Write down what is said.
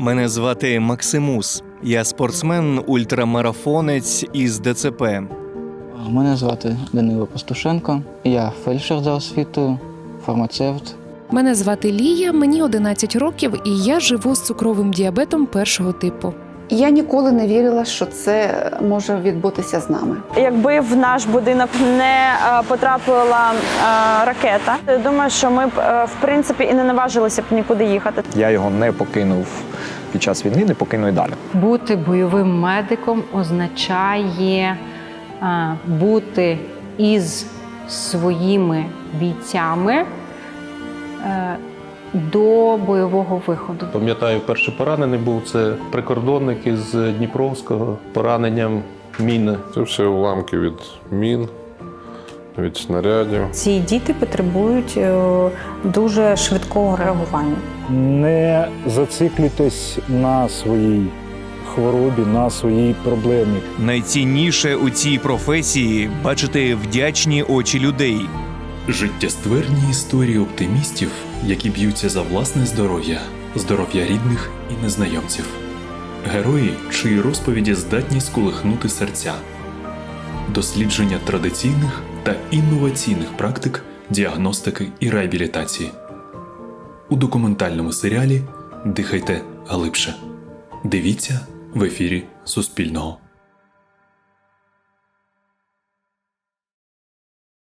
Мене звати Максимус. Я спортсмен, ультрамарафонець із ДЦП. Мене звати Данило Пастушенко. Я фельдшер за освітою, фармацевт. Мене звати Лія, мені 11 років, і я живу з цукровим діабетом першого типу. Я ніколи не вірила, що це може відбутися з нами. Якби в наш будинок не е, потрапила е, ракета, я думаю, що ми б е, в принципі і не наважилися б нікуди їхати. Я його не покинув під час війни, не покину і далі. Бути бойовим медиком означає а, бути із своїми бійцями до бойового виходу. Пам'ятаю, перший поранений був це прикордонник із Дніпровського пораненням міни. Це все уламки від мін, від снарядів. Ці діти потребують е, дуже швидкого реагування. Не зациклюйтесь на своїй хворобі, на своїй проблемі. Найцінніше у цій професії бачити вдячні очі людей. Життєстверні історії оптимістів, які б'ються за власне здоров'я, здоров'я рідних і незнайомців. Герої, чиї розповіді здатні сколихнути серця. Дослідження традиційних та інноваційних практик діагностики і реабілітації. У документальному серіалі Дихайте глибше. Дивіться в ефірі Суспільного.